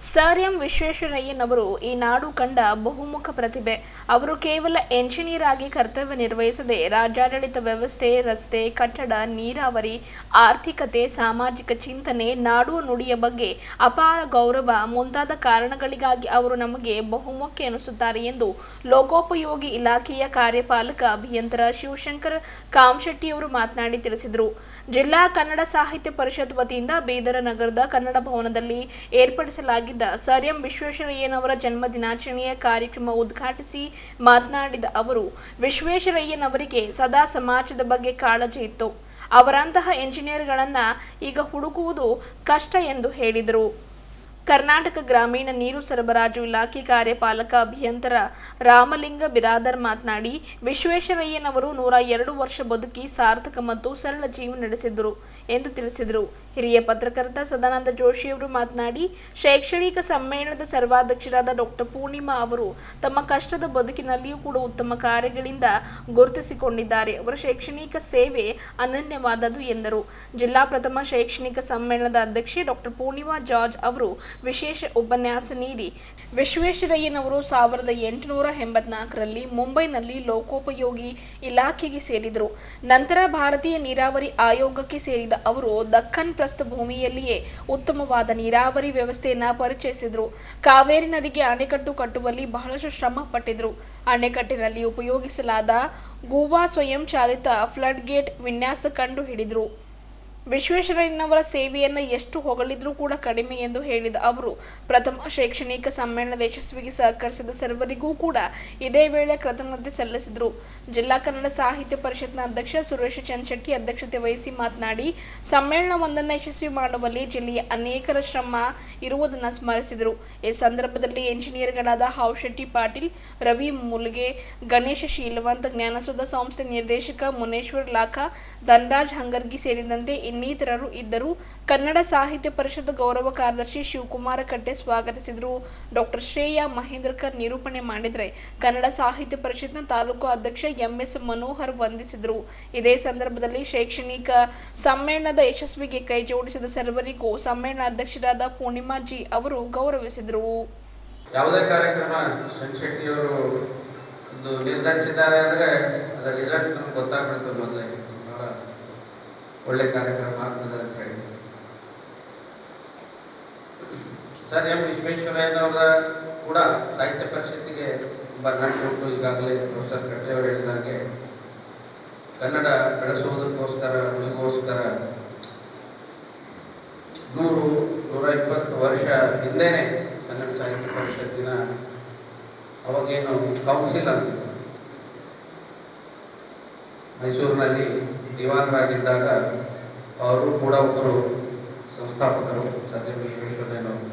Sir M ವಿಶ್ವೇಶ್ವರಯ್ಯನವರು ಈ ನಾಡು ಕಂಡ ಬಹುಮುಖ ಪ್ರತಿಭೆ. ಅವರು ಕೇವಲ ಎಂಜಿನಿಯರ್ ಆಗಿ ಕರ್ತವ್ಯ ನಿರ್ವಹಿಸದೆ ರಾಜ್ಯಾಡಳಿತ ವ್ಯವಸ್ಥೆ, ರಸ್ತೆ, ಕಟ್ಟಡ, ನೀರಾವರಿ, ಆರ್ಥಿಕತೆ, ಸಾಮಾಜಿಕ ಚಿಂತನೆ, ನಾಡು ನುಡಿಯ ಬಗ್ಗೆ ಅಪಾರ ಗೌರವ ಮುಂತಾದ ಕಾರಣಗಳಿಗಾಗಿ ಅವರು ನಮಗೆ ಬಹುಮುಖ್ಯ ಎನಿಸುತ್ತಾರೆ ಎಂದು ಲೋಕೋಪಯೋಗಿ ಇಲಾಖೆಯ ಕಾರ್ಯಪಾಲಕ ಅಭಿಯಂತರ ಶಿವಶಂಕರ್ ಕಾಮಶೆಟ್ಟಿಯವರು ಮಾತನಾಡಿ ತಿಳಿಸಿದರು. ಜಿಲ್ಲಾ ಕನ್ನಡ ಸಾಹಿತ್ಯ ಪರಿಷತ್ ವತಿಯಿಂದ ಬೀದರ ನಗರದ ಕನ್ನಡ ಭವನದಲ್ಲಿ ಏರ್ಪಡಿಸಲಾಗಿದ್ದ ಸರ್ ಎಂ ವಿಶ್ವೇಶ್ವರಯ್ಯನವರ ಜನ್ಮ ದಿನಾಚರಣೆಯ ಕಾರ್ಯಕ್ರಮ ಉದ್ಘಾಟಿಸಿ ಮಾತನಾಡಿದ ಅವರು, ವಿಶ್ವೇಶ್ವರಯ್ಯನವರಿಗೆ ಸದಾ ಸಮಾಜದ ಬಗ್ಗೆ ಕಾಳಜಿ ಇತ್ತು. ಅವರಂತಹ ಎಂಜಿನಿಯರ್ಗಳನ್ನು ಈಗ ಹುಡುಕುವುದು ಕಷ್ಟ ಎಂದು ಹೇಳಿದರು. ಕರ್ನಾಟಕ ಗ್ರಾಮೀಣ ನೀರು ಸರಬರಾಜು ಇಲಾಖೆ ಕಾರ್ಯಪಾಲಕ ಅಭಿಯಂತರ ರಾಮಲಿಂಗ ಬಿರಾದರ್ ಮಾತನಾಡಿ, ವಿಶ್ವೇಶ್ವರಯ್ಯನವರು ನೂರ ಎರಡು ವರ್ಷ ಬದುಕಿ ಸಾರ್ಥಕ ಮತ್ತು ಸರಳ ಜೀವನ ನಡೆಸಿದರು ಎಂದು ತಿಳಿಸಿದರು. ಹಿರಿಯ ಪತ್ರಕರ್ತ ಸದಾನಂದ ಜೋಶಿಯವರು ಮಾತನಾಡಿ, ಶೈಕ್ಷಣಿಕ ಸಮ್ಮೇಳನದ ಸರ್ವಾಧ್ಯಕ್ಷರಾದ ಡಾಕ್ಟರ್ ಪೂರ್ಣಿಮಾ ಅವರು ತಮ್ಮ ಕಷ್ಟದ ಬದುಕಿನಲ್ಲಿಯೂ ಕೂಡ ಉತ್ತಮ ಕಾರ್ಯಗಳಿಂದ ಗುರುತಿಸಿಕೊಂಡಿದ್ದಾರೆ. ಅವರ ಶೈಕ್ಷಣಿಕ ಸೇವೆ ಅನನ್ಯವಾದದ್ದು ಎಂದರು. ಜಿಲ್ಲಾ ಪ್ರಥಮ ಶೈಕ್ಷಣಿಕ ಸಮ್ಮೇಳನದ ಅಧ್ಯಕ್ಷೆ ಡಾಕ್ಟರ್ ಪೂರ್ಣಿಮಾ ಜಾರ್ಜ್ ಅವರು ವಿಶೇಷ ಉಪನ್ಯಾಸ ನೀಡಿ. ವಿಶ್ವೇಶ್ವರಯ್ಯನವರು ಸಾವಿರದ ಎಂಟುನೂರ ಎಂಬತ್ನಾಲ್ಕರಲ್ಲಿ ಮುಂಬೈನಲ್ಲಿ ಲೋಕೋಪಯೋಗಿ ಇಲಾಖೆಗೆ ಸೇರಿದರು. ನಂತರ ಭಾರತೀಯ ನೀರಾವರಿ ಆಯೋಗಕ್ಕೆ ಸೇರಿದ ಅವರು ದಕ್ಕನ್ ಪ್ರಸ್ಥಭೂಮಿಯಲ್ಲಿಯೇ ಉತ್ತಮವಾದ ನೀರಾವರಿ ವ್ಯವಸ್ಥೆಯನ್ನು ಪರಿಚಯಿಸಿದರು. ಕಾವೇರಿ ನದಿಗೆ ಅಣೆಕಟ್ಟು ಕಟ್ಟುವಲ್ಲಿ ಬಹಳಷ್ಟು ಶ್ರಮ ಪಟ್ಟಿದ್ರು. ಅಣೆಕಟ್ಟಿನಲ್ಲಿ ಉಪಯೋಗಿಸಲಾದ ಗೋವಾ ಸ್ವಯಂಚಾಲಿತ ಫ್ಲಡ್ಗೇಟ್ ಫ್ಲಡ್ ಗೇಟ್ ವಿನ್ಯಾಸ ಕಂಡು ಹಿಡಿದರು. ವಿಶ್ವೇಶ್ವರಯ್ಯನವರ ಸೇವೆಯನ್ನು ಎಷ್ಟು ಹೊಗಳಿದ್ರೂ ಕೂಡ ಕಡಿಮೆ ಎಂದು ಹೇಳಿದ ಅವರು, ಪ್ರಥಮ ಶೈಕ್ಷಣಿಕ ಸಮ್ಮೇಳನದ ಯಶಸ್ವಿಗೆ ಸಹಕರಿಸಿದ ಸರ್ವರಿಗೂ ಕೂಡ ಇದೇ ವೇಳೆ ಕೃತಜ್ಞತೆ ಸಲ್ಲಿಸಿದರು. ಜಿಲ್ಲಾ ಕನ್ನಡ ಸಾಹಿತ್ಯ ಪರಿಷತ್ನ ಅಧ್ಯಕ್ಷ ಸುರೇಶ್ ಚಂದ್ಶೆಟ್ಟಿ ಅಧ್ಯಕ್ಷತೆ ವಹಿಸಿ ಮಾತನಾಡಿ, ಸಮ್ಮೇಳನವೊಂದನ್ನು ಯಶಸ್ವಿ ಮಾಡುವಲ್ಲಿ ಜಿಲ್ಲೆಯ ಅನೇಕರ ಶ್ರಮ ಇರುವುದನ್ನು ಸ್ಮರಿಸಿದರು. ಈ ಸಂದರ್ಭದಲ್ಲಿ ಎಂಜಿನಿಯರ್ಗಳಾದ ಹಾವ್ಶೆಟ್ಟಿ ಪಾಟೀಲ್, ರವಿ ಮುಲ್ಗೆ, ಗಣೇಶ ಶೀಲವಂತ, ಜ್ಞಾನಸುಧ ಸಂಸ್ಥೆ ನಿರ್ದೇಶಕ ಮುನೇಶ್ವರ್ ಲಾಖಾ, ಧನರಾಜ್ ಹಂಗರ್ಗಿ ಸೇರಿದಂತೆ ಇನ್ನಿತರರು ಇದ್ದರು. ಕನ್ನಡ ಸಾಹಿತ್ಯ ಪರಿಷತ್ ಗೌರವ ಕಾರ್ಯದರ್ಶಿ ಶಿವಕುಮಾರ ಕಟ್ಟೆ ಸ್ವಾಗತಿಸಿದರು. ಡಾಕ್ಟರ್ ಶ್ರೇಯಾ ಮಹೇಂದ್ರಕರ್ ನಿರೂಪಣೆ ಮಾಡಿದರೆ ಕನ್ನಡ ಸಾಹಿತ್ಯ ಪರಿಷತ್ನ ತಾಲೂಕು ಅಧ್ಯಕ್ಷ ಎಂಎಸ್ ಮನೋಹರ್ ವಂದಿಸಿದರು. ಇದೇ ಸಂದರ್ಭದಲ್ಲಿ ಶೈಕ್ಷಣಿಕ ಸಮ್ಮೇಳನದ ಯಶಸ್ವಿಗೆ ಕೈ ಜೋಡಿಸಿದ ಸರ್ವರಿಗೂ ಸಮ್ಮೇಳನ ಅಧ್ಯಕ್ಷರಾದ ಪೂರ್ಣಿಮಾ ಜಿ ಅವರು ಗೌರವಿಸಿದರು. ಯಾವುದೇ ಕಾರ್ಯಕ್ರಮ ಶೆಟ್ಟಿಯವರು ನಿರ್ಧರಿಸಿದ್ದಾರೆ ಅಂದರೆ ಅದರ ರಿಸಲ್ಟ್ ನಮ್ಗೆ ಗೊತ್ತಾಗ್ಬಿಡ್ತು ಮೊದಲೇ. ಒಳ್ಳೆ ಕಾರ್ಯಕ್ರಮ ಆಗ್ತದೆ ಅಂತ ಹೇಳಿ. ಸರ್, ಎಂ ವಿಶ್ವೇಶ್ವರಯ್ಯನವರ ಕೂಡ ಸಾಹಿತ್ಯ ಪರಿಷತ್ತಿಗೆ ತುಂಬ ಉಂಟು. ಈಗಾಗಲೇ ಪ್ರೊಫೆಸರ್ ಕಟ್ಟೆಯವರು ಹೇಳಿದಾಗೆ ಕನ್ನಡ ಬೆಳೆಸುವುದಕ್ಕೋಸ್ಕರ, ಉಳಿಗೋಸ್ಕರ ನೂರು, ನೂರ ಇಪ್ಪತ್ತು ವರ್ಷ ಹಿಂದೆನೆ ಕನ್ನಡ ಸಾಹಿತ್ಯ ಪರಿಷತ್ತಿನ ಅವಾಗೇನು ಕೌನ್ಸಿಲ್ ಅಂತ. ಮೈಸೂರಿನಲ್ಲಿ ದಿವಾನರಾಗಿದ್ದಾಗ ಅವರು ಕೂಡ ಒಬ್ಬರು ಸಂಸ್ಥಾಪಕರು ಸತ್ಯ ವಿಶ್ವೇಶ್ವರಯ್ಯನವರು.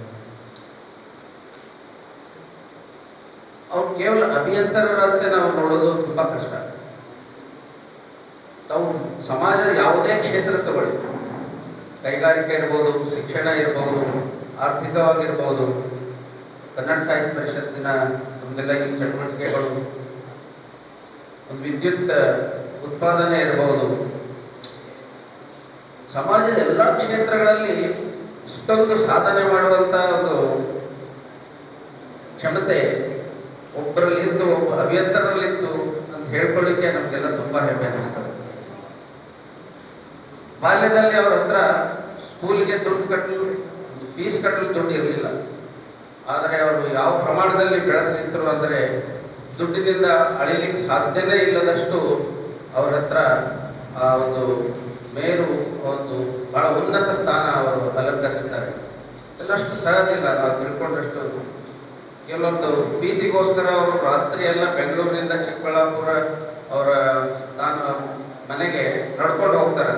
ಅವ್ರು ಕೇವಲ ಅಭಿಯಂತರರಂತೆ ನಾವು ನೋಡೋದು ತುಂಬಾ ಕಷ್ಟ. ತಾವು ಸಮಾಜದ ಯಾವುದೇ ಕ್ಷೇತ್ರ ತಗೊಳ್ಳಿ. ಕೈಗಾರಿಕೆ ಇರ್ಬೋದು, ಶಿಕ್ಷಣ ಇರ್ಬೋದು, ಆರ್ಥಿಕವಾಗಿರ್ಬೋದು, ಕನ್ನಡ ಸಾಹಿತ್ಯ ಪರಿಷತ್ತಿನ ನಮ್ದೆಲ್ಲ ಈ ಚಟುವಟಿಕೆಗಳು, ಒಂದು ವಿದ್ಯುತ್ ಉತ್ಪಾದನೆ ಇರಬಹುದು ಸಮಾಜದ ಎಲ್ಲ ಕ್ಷೇತ್ರಗಳಲ್ಲಿ ಇಷ್ಟೊಂದು ಸಾಧನೆ ಮಾಡುವಂತ ಒಂದು ಕ್ಷಮತೆ ಒಬ್ಬರಲ್ಲಿತ್ತು, ಒಬ್ಬ ಅಭಿಯಂತರಲ್ಲಿತ್ತು ಅಂತ ಹೇಳ್ಕೊಳ್ಳಿಕ್ಕೆ ನಮಗೆಲ್ಲ ತುಂಬಾ ಹೆಮ್ಮೆ ಅನಿಸ್ತದೆ. ಬಾಲ್ಯದಲ್ಲಿ ಅವ್ರ ಹತ್ರ ಸ್ಕೂಲ್ಗೆ ದುಡ್ಡು ಕಟ್ಟಲು ಫೀಸ್ ಕಟ್ಟಲು ದುಡ್ಡು ಇರಲಿಲ್ಲ. ಆದರೆ ಅವರು ಯಾವ ಪ್ರಮಾಣದಲ್ಲಿ ಬೆಳೆದು ನಿಂತರು ಅಂದರೆ ದುಡ್ಡಿನಿಂದ ಅಳಿಲಿಕ್ಕೆ ಸಾಧ್ಯವೇ ಇಲ್ಲದಷ್ಟು ಅವ್ರ ಹತ್ರ ಆ ಒಂದು ಮೇರು ಒಂದು ಬಹಳ ಉನ್ನತ ಸ್ಥಾನ ಅವರು ಅಲಂಕರಿಸ್ತಾರೆ ಎಲ್ಲಷ್ಟು ಸಹಜ ಇಲ್ಲ, ನಾವು ತಿಳ್ಕೊಂಡಷ್ಟು ಕೆಲವೊಂದು ಫೀಸಿಗೋಸ್ಕರ ಅವರು ರಾತ್ರಿ ಎಲ್ಲ ಬೆಂಗಳೂರಿನಿಂದ ಚಿಕ್ಕಬಳ್ಳಾಪುರ ಅವರ ಸ್ಥಾನ, ಮನೆಗೆ ನಡ್ಕೊಂಡು ಹೋಗ್ತಾರೆ.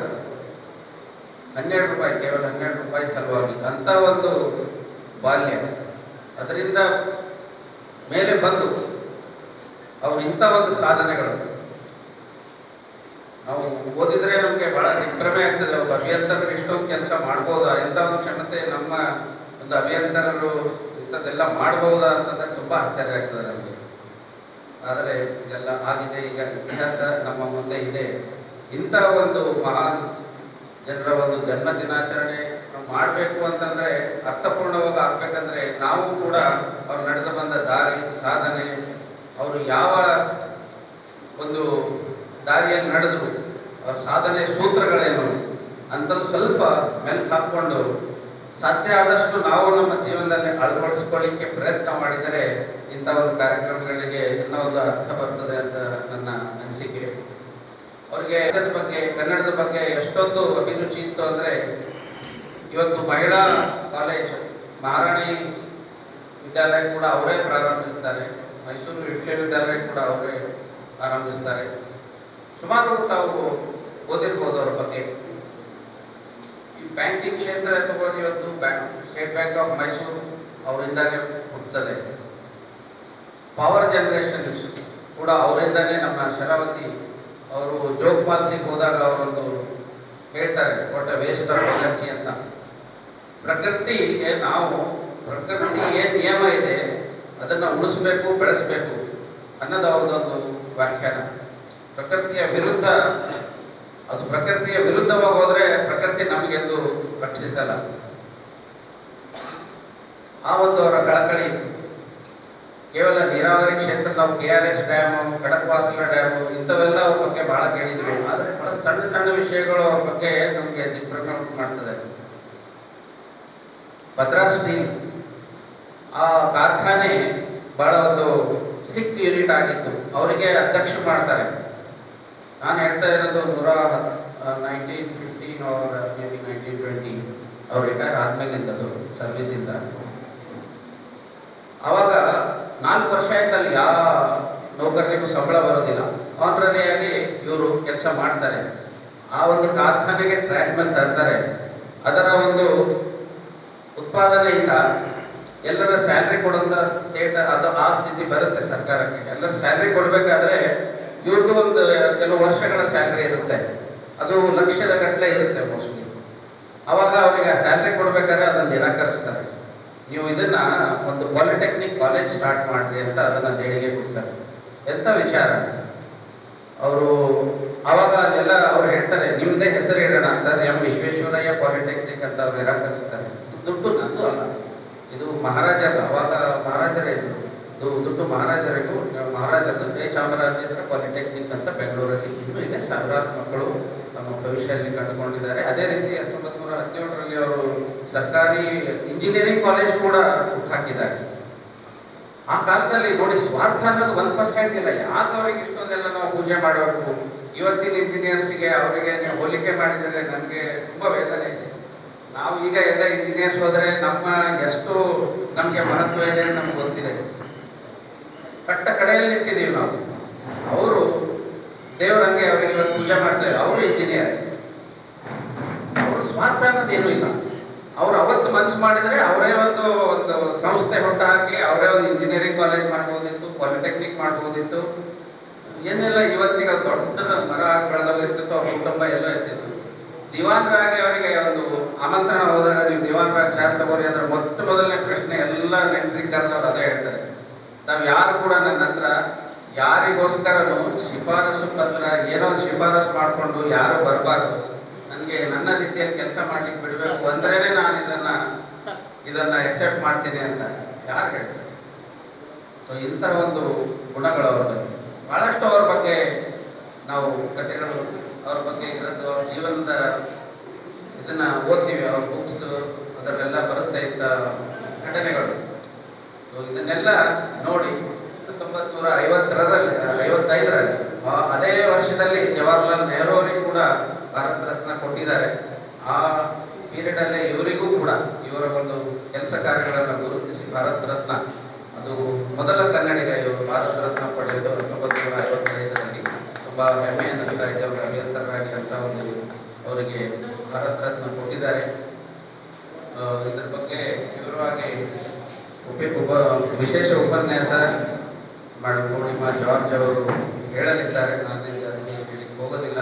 ಹನ್ನೆರಡು ರೂಪಾಯಿ, ಕೇವಲ ಹನ್ನೆರಡು ರೂಪಾಯಿ ಸಲುವಾಗಿ. ಅಂತ ಒಂದು ಬಾಲ್ಯ. ಅದರಿಂದ ಮೇಲೆ ಬಂದು ಅವರು ಇಂಥ ಒಂದು ಸಾಧನೆಗಳು. ನಾವು ಓದಿದ್ರೆ ನಮಗೆ ಬಹಳ ನಿಭ್ರಮೆ ಆಗ್ತದೆ. ಒಬ್ಬ ಅಭಿಯಂತರರು ಇಷ್ಟೊಂದು ಕೆಲಸ ಮಾಡ್ಬೋದಾ? ಇಂಥ ಒಂದು ಕ್ಷಣತೆ ನಮ್ಮ ಒಂದು ಅಭಿಯಂತರರು ಇಂಥದ್ದೆಲ್ಲ ಮಾಡ್ಬೋದಾ ಅಂತಂದ್ರೆ ತುಂಬ ಆಶ್ಚರ್ಯ ಆಗ್ತದೆ ನಮಗೆ. ಆದರೆ ಇದೆಲ್ಲ ಆಗಿದೆ, ಈಗ ಇತಿಹಾಸ ನಮ್ಮ ಮುಂದೆ ಇದೆ. ಇಂಥ ಒಂದು ಮಹಾನ್ ಜನರ ಒಂದು ಜನ್ಮ ದಿನಾಚರಣೆ ಮಾಡಬೇಕು ಅಂತಂದ್ರೆ ಅರ್ಥಪೂರ್ಣವಾಗಿ ಆಗ್ಬೇಕಂದ್ರೆ ನಾವು ಕೂಡ ಅವ್ರು ನಡೆದು ಬಂದ ದಾರಿ, ಸಾಧನೆ, ಅವರು ಯಾವ ಒಂದು ದಾರಿಯಲ್ಲಿ ನಡೆದು ಸಾಧನೆ ಸೂತ್ರಗಳೇನು? ಅಂತಲೂ ಸ್ವಲ್ಪ ಮೆಲ್ಕು ಹಾಕ್ಕೊಂಡು ಸಾಧ್ಯ ಆದಷ್ಟು ನಾವು ನಮ್ಮ ಜೀವನದಲ್ಲಿ ಅಳವಡಿಸ್ಕೊಳ್ಳಿಕ್ಕೆ ಪ್ರಯತ್ನ ಮಾಡಿದರೆ ಇಂಥ ಒಂದು ಕಾರ್ಯಕ್ರಮಗಳಿಗೆ ಇನ್ನೂ ಒಂದು ಅರ್ಥ ಬರ್ತದೆ ಅಂತ ನನ್ನ ಅನಿಸಿಕೆ. ಅವರಿಗೆ ಇದರ ಬಗ್ಗೆ, ಕನ್ನಡದ ಬಗ್ಗೆ ಎಷ್ಟೊಂದು ಅಭಿರುಚಿ ಇತ್ತು ಅಂದರೆ, ಇವತ್ತು ಮಹಿಳಾ ಕಾಲೇಜ್, ಮಹಾರಾಣಿ ವಿದ್ಯಾಲಯ ಕೂಡ ಅವರೇ ಪ್ರಾರಂಭಿಸ್ತಾರೆ. ಮೈಸೂರು ವಿಶ್ವವಿದ್ಯಾಲಯ ಕೂಡ ಅವರೇ ಪ್ರಾರಂಭಿಸ್ತಾರೆ. ಸುಮಾರು ತಾವು ಓದಿರ್ಬೋದು ಅವ್ರ ಬಗ್ಗೆ. ಈ ಬ್ಯಾಂಕಿಂಗ್ ಕ್ಷೇತ್ರ ತಗೊಂಡು ಇವತ್ತು bank state bank of Mysuru ಅವರಿಂದಾನೇ ಹುಟ್ಟುತ್ತದೆ ಪವರ್ ಜನರೇಷನ್ ಕೂಡ ಅವರಿಂದಾನೇ ನಮ್ಮ ಶರಾವತಿ ಅವರು ಜೋಗ್ ಫಾಲ್ಸಿಗೆ ಹೋದಾಗ ಅವರೊಂದು ಹೇಳ್ತಾರೆ ವಾಟ್ ವೇಸ್ಟ್ ಆಫ್ ಎನರ್ಜಿ ಅಂತ. ಪ್ರಕೃತಿ ನಾವು ಪ್ರಕೃತಿ ಏನು ನಿಯಮ ಇದೆ, ಅದನ್ನು ಉಳಿಸ್ಬೇಕು, ಬೆಳೆಸಬೇಕು ಅನ್ನೋದು ಅವ್ರದ್ದೊಂದು ವ್ಯಾಖ್ಯಾನ. ಪ್ರಕೃತಿಯ ವಿರುದ್ಧ, ಅದು ಪ್ರಕೃತಿಯ ವಿರುದ್ಧವಾಗಿ ಹೋದ್ರೆ ಪ್ರಕೃತಿ ನಮಗೆಂದು ರಕ್ಷಿಸಲ್ಲ. ಆ ಒಂದು ಅವರ ಕಳಕಳಿ ಇತ್ತು. ಕೇವಲ ನೀರಾವರಿ ಕ್ಷೇತ್ರ, ನಾವು K R S dam, Khadakwasla dam, ಇಂಥವೆಲ್ಲ ಅವ್ರ ಬಗ್ಗೆ ಬಹಳ ಕೇಳಿದ್ವಿ. ಆದರೆ ಬಹಳ ಸಣ್ಣ ಸಣ್ಣ ವಿಷಯಗಳು ಅವ್ರ ಬಗ್ಗೆ ನಮಗೆ ದಿಗ್ಭ್ರಮೆ ಮಾಡ್ತದೆ. ಭದ್ರಾ ಸ್ಟೀಲ್ ಆ ಕಾರ್ಖಾನೆ ಬಹಳ ಒಂದು ಸಿಕ್ ಯೂನಿಟ್ ಆಗಿತ್ತು. ಅವರಿಗೆ ಅಧ್ಯಕ್ಷ ಮಾಡ್ತಾರೆ. ನಾನು ಹೇಳ್ತಾ ಇರೋದು ನೂರ ನೈನ್ಟೀನ್ ಫಿಫ್ಟೀನ್ ಅವ್ರ ಮೇ ಬಿ ನೈನ್ಟೀನ್ ಟ್ವೆಂಟಿ ಅವ್ರು ರಿಟೈರ್ ಆದ್ಮೇಲಿಂದದು ಸರ್ವಿಸಿಂದ ಅವಾಗ ನಾಲ್ಕು ವರ್ಷ ಆಯ್ತಲ್ಲಿ ಯಾವ ನೌಕರರಿಗೂ ಸಂಬಳ ಬರೋದಿಲ್ಲ. ಆನ್ರರಿಯಾಗಿ ಇವರು ಕೆಲಸ ಮಾಡ್ತಾರೆ. ಆ ಒಂದು ಕಾರ್ಖಾನೆಗೆ ಟ್ರ್ಯಾಕ್ ಮೇಲೆ ತರ್ತಾರೆ. ಅದರ ಒಂದು ಉತ್ಪಾದನೆಯಿಂದ ಎಲ್ಲರ ಸ್ಯಾಲ್ರಿ ಕೊಡುವಂತ ಸ್ಟೇಟ್ ಅದು ಆ ಸ್ಥಿತಿ ಬರುತ್ತೆ ಸರ್ಕಾರಕ್ಕೆ. ಎಲ್ಲರ ಸ್ಯಾಲ್ರಿ ಕೊಡಬೇಕಾದ್ರೆ ಇವ್ರದ್ದು ಒಂದು ಕೆಲವು ವರ್ಷಗಳ ಸ್ಯಾಲ್ರಿ ಇರುತ್ತೆ. ಅದು ಲಕ್ಷದ ಗಟ್ಟಲೆ ಇರುತ್ತೆ ಮೋಸ್ಟ್ಲಿ ಅವಾಗ ಅವರಿಗೆ ಆ ಸ್ಯಾಲ್ರಿ ಕೊಡ್ಬೇಕಾದ್ರೆ ಅದನ್ನು ನಿರಾಕರಿಸ್ತಾರೆ. ನೀವು ಇದನ್ನ ಒಂದು ಪಾಲಿಟೆಕ್ನಿಕ್ ಕಾಲೇಜ್ ಸ್ಟಾರ್ಟ್ ಮಾಡ್ರಿ ಅಂತ ಅದನ್ನ ದೇಣಿಗೆ ಕೊಡ್ತಾರೆ. ಎಂತ ವಿಚಾರ? ಅವರು ಅವಾಗ ಅಲ್ಲೆಲ್ಲ ಅವ್ರು ಹೇಳ್ತಾರೆ ನಿಮ್ಮದೇ ಹೆಸರು ಹೇಳೋಣ ಸರ್, ಎಂ ವಿಶ್ವೇಶ್ವರಯ್ಯ ಪಾಲಿಟೆಕ್ನಿಕ್ ಅಂತ ಅವ್ರು ನಿರಾಕರಿಸ್ತಾರೆ. ದುಡ್ಡು ನಂದು ಅಲ್ಲ. ಇದು ಮಹಾರಾಜರ, ಅವಾಗ ಮಹಾರಾಜರೇ ಇದು ದುಡ್ಡು ಮಹಾರಾಜರಿಗೂ ಮಹಾರಾಜ ಜಯ ಚಾಮರಾಜೇಂದ್ರ ಪಾಲಿಟೆಕ್ನಿಕ್ ಅಂತ ಬೆಂಗಳೂರಲ್ಲಿ ಇನ್ನೂ ಇದೆ. ಸಾವಿರಾರು ಮಕ್ಕಳು ತಮ್ಮ ಭವಿಷ್ಯದಲ್ಲಿ ಕಂಡುಕೊಂಡಿದ್ದಾರೆ. ಅದೇ ರೀತಿ ಹತ್ತೊಂಬತ್ತು ನೂರ ಹದಿನೇಳರಲ್ಲಿ ಅವರು ಸರ್ಕಾರಿ ಇಂಜಿನಿಯರಿಂಗ್ ಕಾಲೇಜ್ ಕೂಡ ಹಾಕಿದ್ದಾರೆ. ಆ ಕಾಲದಲ್ಲಿ ನೋಡಿ ಸ್ವಾರ್ಥ ಅನ್ನೋದು ಒನ್ ಪರ್ಸೆಂಟ್ ಇಲ್ಲ. ಯಾಕೆ ಅವ್ರಿಗೆ ಇಷ್ಟೊಂದೆಲ್ಲ ನಾವು ಪೂಜೆ ಮಾಡಬೇಕು ಇವತ್ತಿನ ಇಂಜಿನಿಯರ್ಸ್ಗೆ ಅವರಿಗೆ ನೀವು ಹೋಲಿಕೆ ಮಾಡಿದರೆ ನನಗೆ ತುಂಬ ವೇದನೆ ಇದೆ. ನಾವು ಈಗ ಎಲ್ಲ ಇಂಜಿನಿಯರ್ಸ್ ಹೋದರೆ ನಮ್ಮ ಎಷ್ಟು ನಮಗೆ ಮಹತ್ವ ಇದೆ ನಮ್ಗೆ ಗೊತ್ತಿದೆ. ಕಟ್ಟ ಕಡೆಯಲ್ಲಿ ನಿಂತಿದ್ದೀವಿ ನಾವು. ಅವರು ದೇವರಂಗೆ ಅವರಿಗೆ ಇವತ್ತು ಪೂಜೆ ಮಾಡ್ತೇವೆ ಅವರು ಇಂಜಿನಿಯರ್ ಅವ್ರ ಸ್ವಾರ್ಥ ಅನ್ನೋದು ಏನೂ ಇಲ್ಲ. ಅವ್ರು ಅವತ್ತು ಮನಸ್ಸು ಮಾಡಿದರೆ ಅವರೇ ಒಂದು ಒಂದು ಸಂಸ್ಥೆ ಹೊಟ್ಟ ಹಾಕಿ ಅವರೇ ಒಂದು ಇಂಜಿನಿಯರಿಂಗ್ ಕಾಲೇಜ್ ಮಾಡ್ಬೋದಿತ್ತು ಪಾಲಿಟೆಕ್ನಿಕ್ ಮಾಡ್ಬೋದಿತ್ತು. ಏನೆಲ್ಲ ಇವತ್ತಿಗೆ ದೊಡ್ಡ ಮರ ಬೆಳೆದೋಗಿರ್ತಿತ್ತು ಅವ್ರ ಕುಟುಂಬ ಎಲ್ಲ ಇರ್ತಿತ್ತು. ದಿವಾನ್ರಾಗೆ ಅವರಿಗೆ ಒಂದು ಆಮಂತ್ರಣ ಹೋದಾಗ ನೀವು ದಿವಾನ್ರಾಗ್ ಚಾರ್ ತಗೋರಿ ಅಂದ್ರೆ ಮೊಟ್ಟ ಮೊದಲನೇ ಪ್ರಶ್ನೆ ಎಲ್ಲ ನೆಂಟ್ರಿಗೆ ಕರೆದವ್ರು ಅದೇ ಹೇಳ್ತಾರೆ. ತಾವು ಯಾರು ಕೂಡ ನನ್ನ ಹತ್ರ ಯಾರಿಗೋಸ್ಕರನು ಶಿಫಾರಸು ಪತ್ರ ಏನೋ ಒಂದು ಶಿಫಾರಸು ಮಾಡಿಕೊಂಡು ಯಾರು ಬರಬಾರ್ದು. ನನಗೆ ನನ್ನ ರೀತಿಯಲ್ಲಿ ಕೆಲಸ ಮಾಡ್ಲಿಕ್ಕೆ ಬಿಡಬೇಕು ಅಂದ್ರೇನೆ ನಾನು ಇದನ್ನ ಇದನ್ನ ಎಕ್ಸೆಪ್ಟ್ ಮಾಡ್ತೀನಿ ಅಂತ. ಯಾರು ಹೇಳ್ತಾರೆ? ಸೊ ಇಂಥ ಒಂದು ಗುಣಗಳು ಅವ್ರ ಬಗ್ಗೆ. ಬಹಳಷ್ಟು ಅವ್ರ ಬಗ್ಗೆ ನಾವು ಕಥೆಗಳು ಅವ್ರ ಬಗ್ಗೆ ಇರೋದು ಅವ್ರ ಜೀವನದ ಇದನ್ನ ಓದ್ತೀವಿ ಅವ್ರ ಬುಕ್ಸ್ ಅದರಲ್ಲೆಲ್ಲ ಬರುತ್ತೆ ಇಂಥ ಘಟನೆಗಳು. ಇದನ್ನೆಲ್ಲ ನೋಡಿ ಹತ್ತೊಂಬತ್ತು ನೂರ ಐವತ್ತರಲ್ಲಿ ಐವತ್ತೈದರಲ್ಲಿ ಅದೇ ವರ್ಷದಲ್ಲಿ ಜವಾಹರ್ಲಾಲ್ ನೆಹರು ಅವರಿಗೂ ಕೂಡ ಭಾರತ ರತ್ನ ಕೊಟ್ಟಿದ್ದಾರೆ. ಆ ಪೀರಿಯಡ್ ಅಲ್ಲಿ ಇವರಿಗೂ ಕೂಡ ಇವರ ಒಂದು ಕೆಲಸ ಕಾರ್ಯಗಳನ್ನು ಗುರುತಿಸಿ ಭಾರತ ರತ್ನ. ಅದು ಮೊದಲ ಕನ್ನಡಿಗ ಇವರು, ಭಾರತ ರತ್ನ ಪಡೆಯೋದು ಹತ್ತೊಂಬತ್ತು ನೂರ ಐವತ್ತೈದರಲ್ಲಿ ತುಂಬಾ ಹೆಮ್ಮೆ ಅನ್ನಿಸ್ತಾ ಇದೆ, ಅವರು ಅಭಿಯಂತರಾಗಿ ಅಂತ ಒಂದು ಅವರಿಗೆ ಭಾರತ ರತ್ನ ಕೊಟ್ಟಿದ್ದಾರೆ. ಇದ್ರ ಬಗ್ಗೆ ವಿವರವಾಗಿ ಉಪಿ ವಿಶೇಷ ಉಪನ್ಯಾಸ ಮಾಡಿ ಪೂರ್ಣಿಮಾ ಜಾರ್ಜ್ ಅವರು ಹೇಳಲಿದ್ದಾರೆ. ನಾನು ಜಾಸ್ತಿ ಹೇಳಿಕ್ಕೆ ಹೋಗೋದಿಲ್ಲ.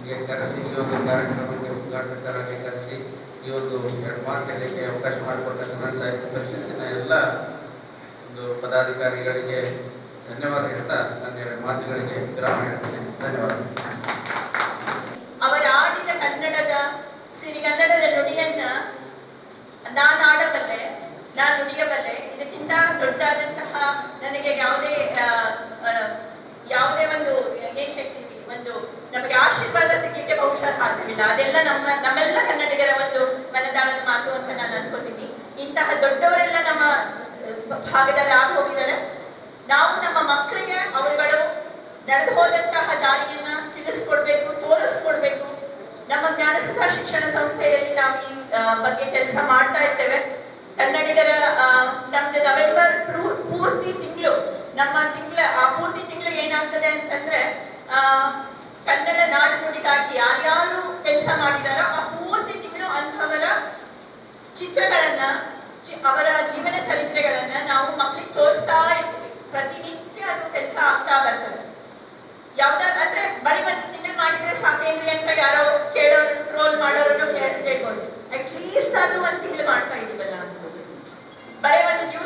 ಹೀಗೆ ಕರೆಸಿ ಈ ಒಂದು ಕಾರ್ಯಕ್ರಮಕ್ಕೆ ಉದ್ಘಾಟಕರಾಗಿ ಕರೆಸಿ ಈ ಒಂದು ಎರಡು ಮಾತು ಹೇಳಲಿಕ್ಕೆ ಅವಕಾಶ ಮಾಡಿಕೊಟ್ಟ ಕನ್ನಡ ಸಾಹಿತ್ಯ ಪರಿಷತ್ತಿನ ಎಲ್ಲ ಒಂದು ಪದಾಧಿಕಾರಿಗಳಿಗೆ ಧನ್ಯವಾದ ಹೇಳ್ತಾ ನನ್ನ ಎರಡು ಮಾತುಗಳಿಗೆ ವಿರಾಮ ಹೇಳ್ತೇನೆ. ಧನ್ಯವಾದ. ಅವರಾಡಿದ ಕನ್ನಡದ ಸಿರಿಗನ್ನಡದ ನುಡಿಯನ್ನ ನಾನು ಆಡಬಲ್ಲೆ ನಾನು ಉಳಿಯಬಲ್ಲೆ ಇದಕ್ಕಿಂತ ದೊಡ್ಡದಾದಂತಹ ನನಗೆ ಯಾವುದೇ ಯಾವುದೇ ಒಂದು ಏನ್ ಹೇಳ್ತೀವಿ ಒಂದು ನಮಗೆ ಆಶೀರ್ವಾದ ಸಿಗ್ಲಿಕ್ಕೆ ಬಹುಶಃ ಸಾಧ್ಯವಿಲ್ಲ. ಅದೆಲ್ಲ ನಮ್ಮ, ನಮ್ಮೆಲ್ಲ ಕನ್ನಡಿಗರ ಒಂದು ಮನದಾಳದ ಮಾತು ಅಂತ ನಾನು ಅನ್ಕೋತೀನಿ. ಇಂತಹ ದೊಡ್ಡವರೆಲ್ಲ ನಮ್ಮ ಭಾಗದಲ್ಲಿ ಆಗಿ ಹೋಗಿದ್ದಾರೆ. ನಾವು ನಮ್ಮ ಮಕ್ಕಳಿಗೆ ಅವರುಗಳು ನಡೆದು ಹೋದಂತಹ ದಾರಿಯನ್ನ ತಿಳಿಸ್ಕೊಡ್ಬೇಕು, ತೋರಿಸ್ಕೊಡ್ಬೇಕು. ನಮ್ಮ ಜ್ಞಾನಸುಧಾ ಶಿಕ್ಷಣ ಸಂಸ್ಥೆಯಲ್ಲಿ ನಾವು ಈ ಬಗ್ಗೆ ಕೆಲಸ ಮಾಡ್ತಾ ಇರ್ತೇವೆ. ಕನ್ನಡಿಗರ ನಮ್ದು ನವೆಂಬರ್ ಪೂರ್ತಿ ತಿಂಗಳು, ನಮ್ಮ ತಿಂಗಳ, ಆ ಪೂರ್ತಿ ತಿಂಗಳು ಏನಾಗ್ತದೆ ಅಂತಂದ್ರೆ ಕನ್ನಡ ನಾಡು ನುಡಿಗಾಗಿ ಯಾರ್ಯಾರು ಕೆಲಸ ಮಾಡಿದಾರೋ ಆ ಪೂರ್ತಿ ತಿಂಗಳು ಅಂಥವರ ಚಿತ್ರಗಳನ್ನ ಅವರ ಜೀವನ ಚರಿತ್ರೆಗಳನ್ನ ನಾವು ಮಕ್ಕಳಿಗೆ ತೋರಿಸ್ತಾ ಇರ್ತೀವಿ. ಪ್ರತಿನಿತ್ಯ ಅದು ಕೆಲಸ ಆಗ್ತಾ ಬರ್ತದೆ. ಯಾವ್ದಾದ್ರು ಅಂದ್ರೆ ಬರೀ ಒಂದು ತಿಂಗಳು ಮಾಡಿದ್ರೆ ಸಾಕೇನ್ರಿ ಅಂತ ಯಾರೋ ಕೇಳೋರು ಟ್ರೋಲ್ ಮಾಡೋರು ಹೇಳ್ಬೋದು ಅಟ್ಲೀಸ್ಟ್ ಅದು ಒಂದು ತಿಂಗಳು ಮಾಡ್ತಾ ಇದೀವಲ್ಲ ಅಂತ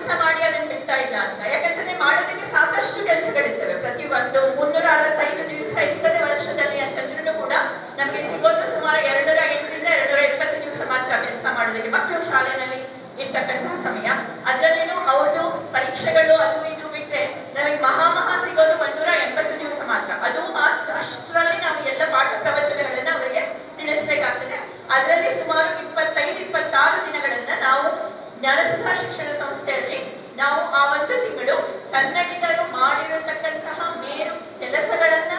ದಿವಸ ಮಾಡಿ ಅದನ್ನ ಬಿಡ್ತಾ ಇಲ್ಲ ಅಂತ. ಯಾಕಂತಂದ್ರೆ ಮಾಡೋದಕ್ಕೆ ಸಾಕಷ್ಟು ಕೆಲಸಗಳಿರ್ತವೆ. ಪ್ರತಿ ಒಂದು ಮುನ್ನೂರ ಅರವತ್ತೈದು ದಿವಸ ಇರ್ತದೆ ವರ್ಷದಲ್ಲಿ ಅಂತಂದ್ರೂ ಕೂಡ ನಮಗೆ ಸಿಗೋದು ಸುಮಾರು ಎರಡೂರ ಎಂಟರಿಂದ ಎರಡೂರ ಇಪ್ಪತ್ತು ದಿವಸ ಮಾತ್ರ ಕೆಲಸ ಮಾಡೋದಕ್ಕೆ. ಮಕ್ಕಳು ಶಾಲೆಯಲ್ಲಿ ಇರ್ತಕ್ಕಂತಹ ಸಮಯ. ಅದರಲ್ಲೇನು ಅವ್ರದ್ದು ಪರೀಕ್ಷೆಗಳು ಅದು ಇದು ಬಿಟ್ಟರೆ ನಮಗೆ ಮಹಾ ಮಹಾ ಸಿಗೋದು ಒಂದೂರ ಎಂಬತ್ತು ದಿವಸ ಮಾತ್ರ. ಅದು ಮಾತ್ರ ಅಷ್ಟರಲ್ಲಿ ನಾವು ಎಲ್ಲ ಪಾಠ ಪ್ರವಚನಗಳನ್ನ ಅವರಿಗೆ ತಿಳಿಸಬೇಕಾಗ್ತದೆ. ಅದರಲ್ಲಿ ಸುಮಾರು ಇಪ್ಪತ್ತೈದು, ಇಪ್ಪತ್ತಾರು ದಿನಗಳನ್ನ ನಾವು ಜ್ಞಾನಸುಧಾ ಶಿಕ್ಷಣ ನಾವು ಆ ಒಂದು ತಿಂಗಳು ಕನ್ನಡಿಗರು ಮಾಡಿರತಕ್ಕಂತಹ ಮೇರು ಕೆಲಸಗಳನ್ನ